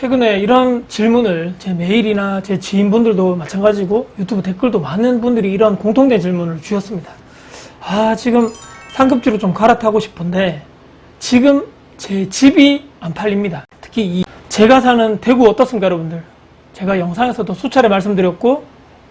최근에 이런 질문을 제 메일이나 제 지인분들도 마찬가지고 유튜브 댓글도 많은 분들이 이런 공통된 질문을 주셨습니다. 아, 지금 상급지로 좀 갈아타고 싶은데 지금 제 집이 안 팔립니다. 특히 이 제가 사는 대구 어떻습니까, 여러분들? 제가 영상에서도 수차례 말씀드렸고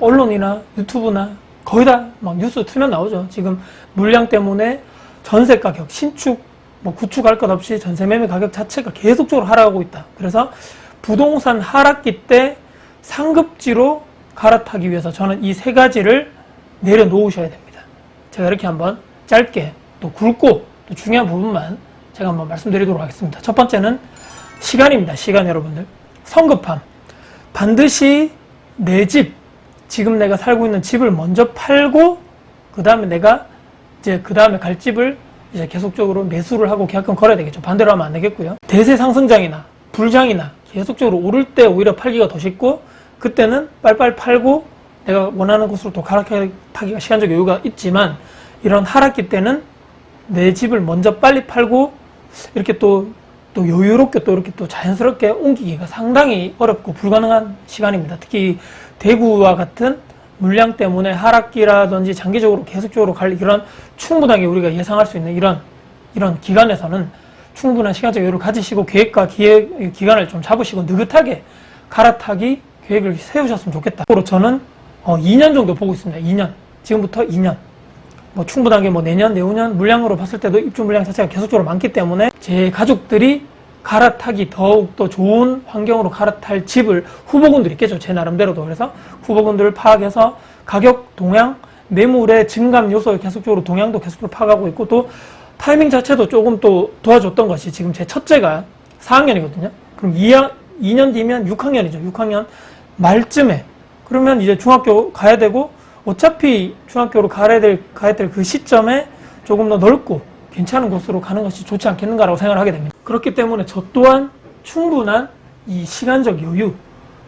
언론이나 유튜브나 거의 다 막 뉴스 틀면 나오죠. 지금 물량 때문에 전세 가격, 신축, 뭐 구축할 것 없이 전세 매매 가격 자체가 계속적으로 하락하고 있다. 그래서 부동산 하락기 때 상급지로 갈아타기 위해서 저는 이 세 가지를 내려놓으셔야 됩니다. 제가 이렇게 한번 짧게 또 굵고 또 중요한 부분만 제가 한번 말씀드리도록 하겠습니다. 첫 번째는 시간입니다. 시간 여러분들. 성급함. 반드시 내 집, 지금 내가 살고 있는 집을 먼저 팔고 그 다음에 내가 이제 그 다음에 갈 집을 이제 계속적으로 매수를 하고 계약금 걸어야 되겠죠. 반대로 하면 안 되겠고요. 대세 상승장이나 불장이나 계속적으로 오를 때 오히려 팔기가 더 쉽고 그때는 빨빨 팔고 내가 원하는 곳으로 또 갈아타기가 시간적 여유가 있지만 이런 하락기 때는 내 집을 먼저 빨리 팔고 이렇게 또, 또 여유롭게 또 이렇게 또 자연스럽게 옮기기가 상당히 어렵고 불가능한 시간입니다. 특히 대구와 같은 물량 때문에 하락기라든지 장기적으로 계속적으로 갈 이런 충분하게 우리가 예상할 수 있는 이런 이런 기간에서는 충분한 시간적 여유를 가지시고 계획과 기획 기간을 좀 잡으시고 느긋하게 갈아타기 계획을 세우셨으면 좋겠다. 앞으로 저는 어, 2년 정도 보고 있습니다. 2년 지금부터 2년 뭐 충분하게 뭐 내년 내후년 물량으로 봤을 때도 입주 물량 자체가 계속적으로 많기 때문에 제 가족들이 갈아타기 더욱 더 좋은 환경으로 갈아탈 집을 후보군들이 있겠죠. 제 나름대로도. 그래서 후보군들을 파악해서 가격 동향, 매물의 증감 요소 계속적으로 동향도 계속적으로 파악하고 있고 또 타이밍 자체도 조금 또 도와줬던 것이 지금 제 첫째가 4학년이거든요. 그럼 2학, 2년 뒤면 6학년이죠. 6학년 말쯤에. 그러면 이제 중학교 가야 되고 어차피 중학교로 가야 될, 가야 될 그 시점에 조금 더 넓고 괜찮은 곳으로 가는 것이 좋지 않겠는가라고 생각을 하게 됩니다. 그렇기 때문에 저 또한 충분한 이 시간적 여유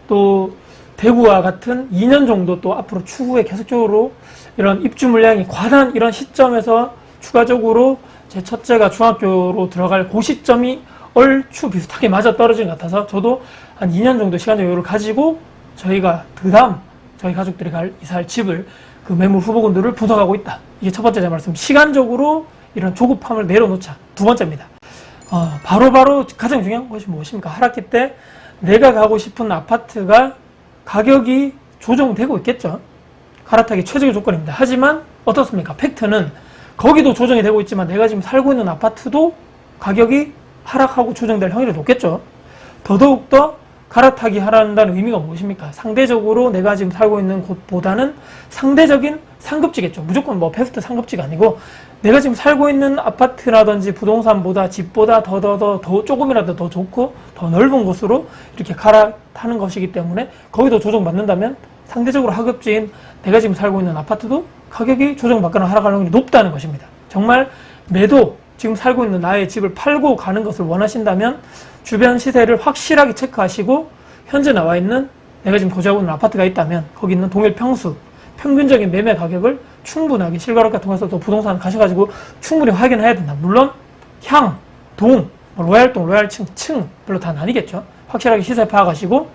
또 대구와 같은 2년 정도 또 앞으로 추후에 계속적으로 이런 입주 물량이 과다한 이런 시점에서 추가적으로 제 첫째가 중학교로 들어갈 그 시점이 얼추 비슷하게 맞아 떨어진 것 같아서 저도 한 2년 정도 시간적 여유를 가지고 저희가 그 다음 저희 가족들이 갈 이사할 집을 그 매물 후보군들을 분석하고 있다. 이게 첫 번째 제 말씀. 시간적으로 이런 조급함을 내려놓자. 두 번째입니다. 어, 바로바로 가장 중요한 것이 무엇입니까? 하락기 때 내가 가고 싶은 아파트가 가격이 조정되고 있겠죠. 갈아타기 최적의 조건입니다. 하지만 어떻습니까? 팩트는 거기도 조정이 되고 있지만 내가 지금 살고 있는 아파트도 가격이 하락하고 조정될 확률이 높겠죠. 더더욱더 갈아타기 하란다는 의미가 무엇입니까? 상대적으로 내가 지금 살고 있는 곳보다는 상대적인 상급지겠죠. 무조건 뭐 베스트 상급지가 아니고 내가 지금 살고 있는 아파트라든지 부동산보다 집보다 더 더 더 더 조금이라도 더 좋고 더 넓은 곳으로 이렇게 갈아타는 것이기 때문에 거기도 조정받는다면 상대적으로 하급지인 내가 지금 살고 있는 아파트도 가격이 조정받거나 하락할 확률이 높다는 것입니다. 정말 매도 지금 살고 있는 나의 집을 팔고 가는 것을 원하신다면 주변 시세를 확실하게 체크하시고 현재 나와 있는 내가 지금 거주하고 있는 아파트가 있다면 거기 있는 동일 평수 평균적인 매매 가격을 충분하게 실거래가 통해서 또 부동산 가셔가지고 충분히 확인해야 된다. 물론 향, 동, 뭐 로얄동, 로얄층, 층 별로 다 나뉘겠죠. 확실하게 시세 파악하시고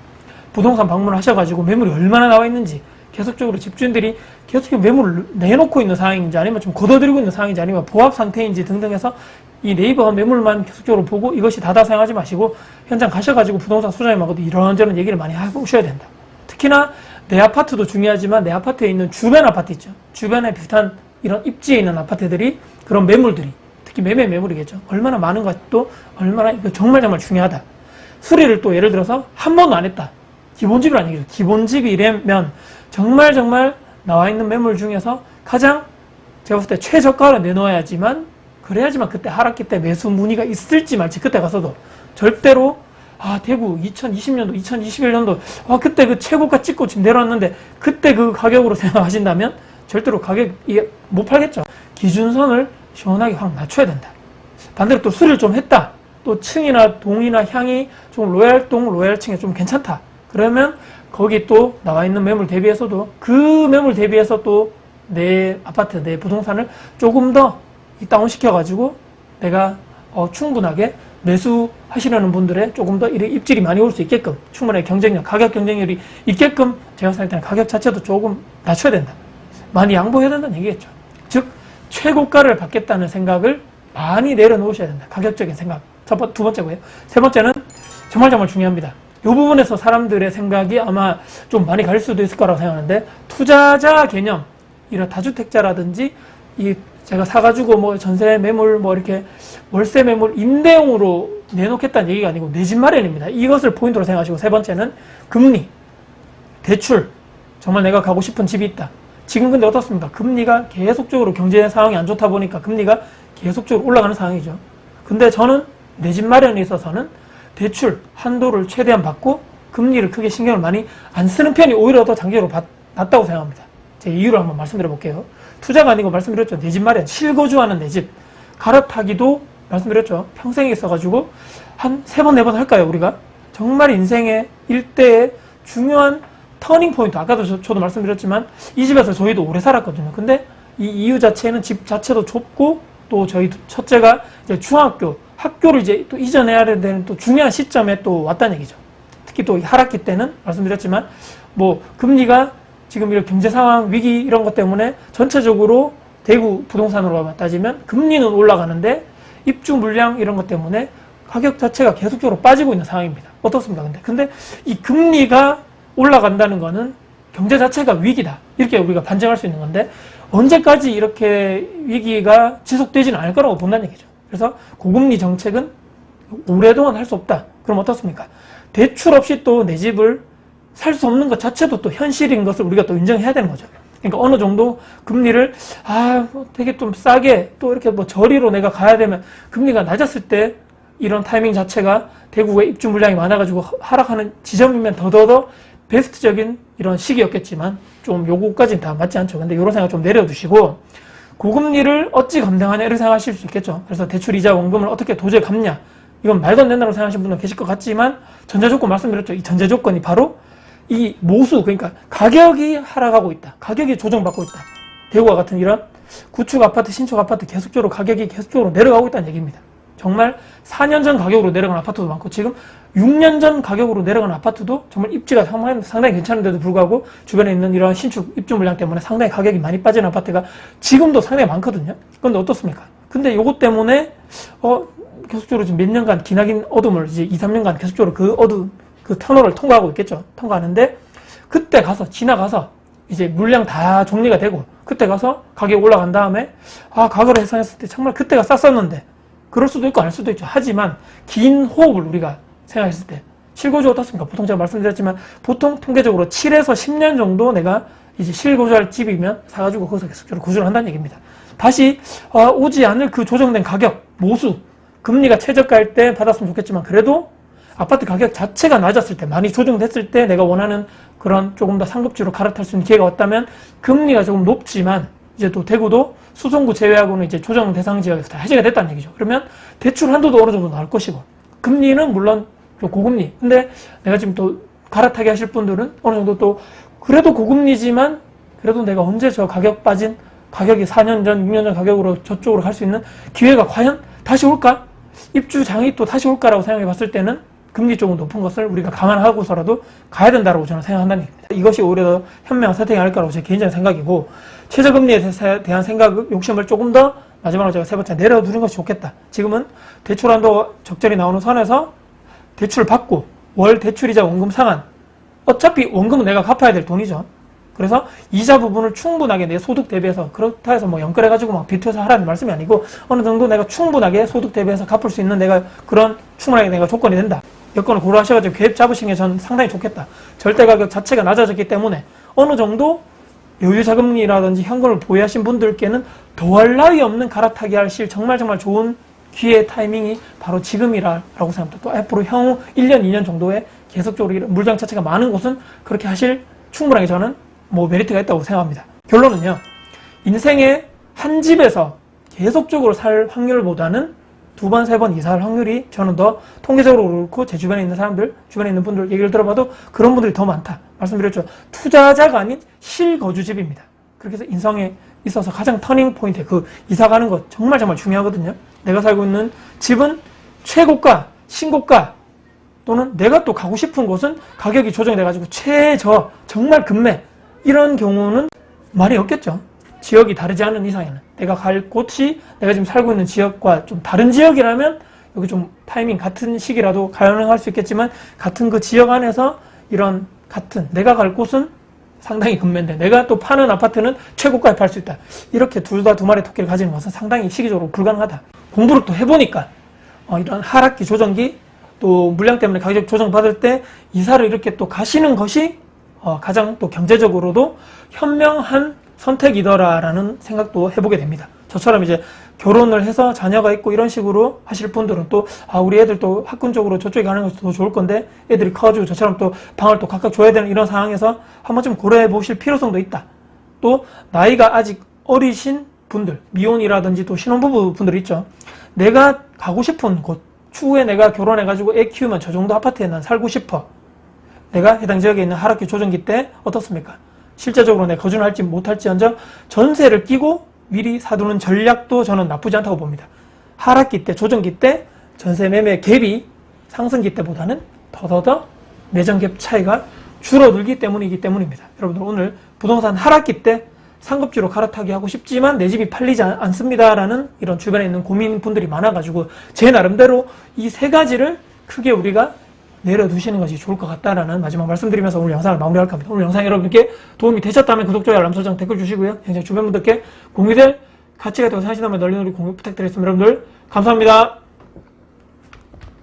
부동산 방문을 하셔가지고 매물이 얼마나 나와 있는지 계속적으로 집주인들이 계속 매물을 내놓고 있는 상황인지 아니면 좀 걷어들이고 있는 상황인지 아니면 보합 상태인지 등등 해서 이 네이버 매물만 계속적으로 보고 이것이 다다 사용하지 마시고 현장 가셔가지고 부동산 소장님하고도 이런저런 얘기를 많이 해보셔야 된다. 특히나 내 아파트도 중요하지만 내 아파트에 있는 주변 아파트 있죠. 주변에 비슷한 이런 입지에 있는 아파트들이 그런 매물들이 특히 매매 매물이겠죠. 얼마나 많은가 또 얼마나 이거 정말 정말 중요하다. 수리를 또 예를 들어서 한 번도 안 했다. 기본집이 아니겠죠. 기본집이라면 정말 정말 나와 있는 매물 중에서 가장 제가 봤을 때 최저가로 내놓아야지만 그래야지만 그때 하락기 때 매수 문의가 있을지 말지 그때 가서도 절대로 아 대구 2020년도 2021년도 아 그때 그 최고가 찍고 지금 내려왔는데 그때 그 가격으로 생각하신다면 절대로 가격 이게 못 팔겠죠. 기준선을 시원하게 확 낮춰야 된다. 반대로 또 수리를 좀 했다. 또 층이나 동이나 향이 좀 로얄동 로얄층에 좀 괜찮다. 그러면 거기 또 나와 있는 매물 대비해서도 그 매물 대비해서 또 내 아파트 내 부동산을 조금 더 다운 시켜 가지고 내가 어, 충분하게 매수하시려는 분들의 조금 더 입질이 많이 올 수 있게끔 충분히 경쟁력, 가격 경쟁력이 있게끔 제가 생각할 때는 가격 자체도 조금 낮춰야 된다. 많이 양보해야 된다는 얘기겠죠. 즉 최고가를 받겠다는 생각을 많이 내려놓으셔야 된다. 가격적인 생각. 첫 번, 두 번째고요. 세 번째는 정말 정말 중요합니다. 이 부분에서 사람들의 생각이 아마 좀 많이 갈 수도 있을 거라고 생각하는데 투자자 개념 이런 다주택자라든지 이 제가 사가지고 뭐 전세 매물 뭐 이렇게 월세 매물 임대용으로 내놓겠다는 얘기가 아니고 내 집 마련입니다. 이것을 포인트로 생각하시고 세 번째는 금리, 대출 정말 내가 가고 싶은 집이 있다. 지금 근데 어떻습니까? 금리가 계속적으로 경제 상황이 안 좋다 보니까 금리가 계속적으로 올라가는 상황이죠. 근데 저는 내 집 마련에 있어서는 대출 한도를 최대한 받고 금리를 크게 신경을 많이 안 쓰는 편이 오히려 더 장기적으로 받- 낫다고 생각합니다. 제 이유를 한번 말씀드려 볼게요. 투자가 아니고 말씀드렸죠. 내 집 마련, 실거주하는 내 집. 갈아타기도 말씀드렸죠. 평생에 있어가지고 한 세 번, 네 번 할까요, 우리가? 정말 인생의 일대의 중요한 터닝 포인트. 아까도 저, 저도 말씀드렸지만 이 집에서 저희도 오래 살았거든요. 근데 이 이유 자체는 집 자체도 좁고 또 저희 첫째가 이제 중학교, 학교를 이제 또 이전해야 되는 또 중요한 시점에 또 왔다는 얘기죠. 특히 또 하락기 때는 말씀드렸지만 뭐 금리가 지금 이런 경제 상황 위기 이런 것 때문에 전체적으로 대구 부동산으로 따지면 금리는 올라가는데 입주 물량 이런 것 때문에 가격 자체가 계속적으로 빠지고 있는 상황입니다. 어떻습니까? 근데 근데 이 금리가 올라간다는 거는 경제 자체가 위기다. 이렇게 우리가 반증할 수 있는 건데 언제까지 이렇게 위기가 지속되지는 않을 거라고 본다는 얘기죠. 그래서 고금리 정책은 오랫동안 할 수 없다. 그럼 어떻습니까? 대출 없이 또 내 집을 살 수 없는 것 자체도 또 현실인 것을 우리가 또 인정해야 되는 거죠. 그러니까 어느 정도 금리를 아뭐 되게 좀 싸게 또 이렇게 뭐 저리로 내가 가야 되면 금리가 낮았을 때 이런 타이밍 자체가 대구에 입주 물량이 많아가지고 하락하는 지점이면 더더더 베스트적인 이런 시기였겠지만 좀 요거까지는 다 맞지 않죠. 근데 이런 생각 좀 내려두시고 고금리를 어찌 감당하냐 이렇게 생각하실 수 있겠죠. 그래서 대출 이자 원금을 어떻게 도저히 갚냐 이건 말도 안 된다고 생각하시는 분은 계실 것 같지만 전제 조건 말씀드렸죠. 이 전제 조건이 바로 이 모수 그러니까 가격이 하락하고 있다. 가격이 조정받고 있다. 대구와 같은 이런 구축 아파트, 신축 아파트 계속적으로 가격이 계속적으로 내려가고 있다는 얘기입니다. 정말 4년 전 가격으로 내려간 아파트도 많고 지금 6년 전 가격으로 내려간 아파트도 정말 입지가 상당히, 괜찮은데도 불구하고 주변에 있는 이런 신축 입주 물량 때문에 상당히 가격이 많이 빠진 아파트가 지금도 상당히 많거든요. 그런데 어떻습니까? 근데 요것 때문에 어 계속적으로 지금 몇 년간 기나긴 어둠을 이제 2, 3년간 계속적으로 그 어둠 그 터널을 통과하고 있겠죠. 통과하는데 그때 가서 지나가서 이제 물량 다 정리가 되고 그때 가서 가격 올라간 다음에 아 가격을 해상했을 때 정말 그때가 쌌었는데 그럴 수도 있고 아닐 수도 있죠. 하지만 긴 호흡을 우리가 생각했을 때 실거주 어떻습니까? 보통 제가 말씀드렸지만 보통 통계적으로 7에서 10년 정도 내가 이제 실거주할 집이면 사가지고 거기서 계속적으로 거주를 한다는 얘기입니다. 다시 어, 오지 않을 그 조정된 가격 모수 금리가 최저가일 때 받았으면 좋겠지만 그래도 아파트 가격 자체가 낮았을 때 많이 조정됐을 때 내가 원하는 그런 조금 더 상급지로 갈아탈 수 있는 기회가 왔다면 금리가 조금 높지만 이제 또 대구도 수성구 제외하고는 이제 조정 대상 지역에서 다 해제가 됐다는 얘기죠. 그러면 대출 한도도 어느 정도 나올 것이고 금리는 물론 좀 고금리. 근데 내가 지금 또 갈아타게 하실 분들은 어느 정도 또 그래도 고금리지만 그래도 내가 언제 저 가격 빠진 가격이 4년 전, 6년 전 가격으로 저쪽으로 갈 수 있는 기회가 과연 다시 올까? 입주 장이 또 다시 올까라고 생각해 봤을 때는 금리 조금 높은 것을 우리가 감안하고서라도 가야 된다고 저는 생각한다는 얘기입니다. 이것이 오히려 더 현명한 선택이 아닐 거라고 제 개인적인 생각이고 최저금리에 대한 생각, 욕심을 조금 더 마지막으로 제가 세 번째 내려두는 것이 좋겠다. 지금은 대출 한도 적절히 나오는 선에서 대출을 받고 월 대출이자 원금 상환 어차피 원금은 내가 갚아야 될 돈이죠. 그래서 이자 부분을 충분하게 내 소득 대비해서 그렇다 해서 뭐 연끌해가지고 막 비트해서 하라는 말씀이 아니고 어느 정도 내가 충분하게 소득 대비해서 갚을 수 있는 내가 그런 충분하게 내가 조건이 된다. 여건을 고려하셔가지고 계획 잡으시는 게전 상당히 좋겠다. 절대 가격 자체가 낮아졌기 때문에 어느 정도 여유 자금이라든지 현금을 보유하신 분들께는 더할 나위 없는 갈아타기 하실 정말 정말 좋은 기회 타이밍이 바로 지금이라고 생각합니다. 또 앞으로 향후 1년, 2년 정도에 계속적으로 물량 자체가 많은 곳은 그렇게 하실 충분하게 저는 뭐 메리트가 있다고 생각합니다. 결론은요. 인생의 한 집에서 계속적으로 살 확률보다는 두 번, 세 번 이사할 확률이 저는 더 통계적으로 그렇고 제 주변에 있는 사람들, 주변에 있는 분들 얘기를 들어봐도 그런 분들이 더 많다. 말씀드렸죠. 투자자가 아닌 실거주집입니다. 그렇게 해서 인성에 있어서 가장 터닝 포인트, 그 이사 가는 것 정말 정말 중요하거든요. 내가 살고 있는 집은 최고가, 신고가 또는 내가 또 가고 싶은 곳은 가격이 조정돼가지고 최저, 정말 급매 이런 경우는 말이 없겠죠. 지역이 다르지 않은 이상에는 내가 갈 곳이 내가 지금 살고 있는 지역과 좀 다른 지역이라면 여기 좀 타이밍 같은 시기라도 가능할 수 있겠지만 같은 그 지역 안에서 이런 같은 내가 갈 곳은 상당히 급매인데 내가 또 파는 아파트는 최고가에 팔 수 있다. 이렇게 둘 다 두 마리 토끼를 가지는 것은 상당히 시기적으로 불가능하다. 공부를 또 해보니까 어, 이런 하락기 조정기 또 물량 때문에 가격 조정 받을 때 이사를 이렇게 또 가시는 것이 어, 가장 또 경제적으로도 현명한 선택이더라라는 생각도 해보게 됩니다. 저처럼 이제 결혼을 해서 자녀가 있고 이런 식으로 하실 분들은 또, 아, 우리 애들 또 학군 쪽으로 저쪽에 가는 것이 더 좋을 건데 애들이 커가지고 저처럼 또 방을 또 각각 줘야 되는 이런 상황에서 한 번쯤 고려해 보실 필요성도 있다. 또, 나이가 아직 어리신 분들, 미혼이라든지 또 신혼부부 분들 있죠. 내가 가고 싶은 곳, 추후에 내가 결혼해가지고 애 키우면 저 정도 아파트에 난 살고 싶어. 내가 해당 지역에 있는 하락기 조정기 때 어떻습니까? 실제적으로 내 거주를 할지 못할지언정 전세를 끼고 미리 사두는 전략도 저는 나쁘지 않다고 봅니다. 하락기 때, 조정기 때 전세 매매 갭이 상승기 때보다는 더더더 매정갭 차이가 줄어들기 때문이기 때문입니다. 여러분들 오늘 부동산 하락기 때 상급지로 갈아타기 하고 싶지만 내 집이 팔리지 않- 않습니다라는 이런 주변에 있는 고민분들이 많아가지고 제 나름대로 이 세 가지를 크게 우리가 내려두시는 것이 좋을 것 같다라는 마지막 말씀드리면서 오늘 영상을 마무리할까 합니다. 오늘 영상 여러분께 도움이 되셨다면 구독, 좋아요, 알람 설정, 댓글 주시고요. 굉장히 주변 분들께 공유될 가치가 되고 사실다면 널리 널리 공유 부탁드리겠습니다. 여러분들 감사합니다.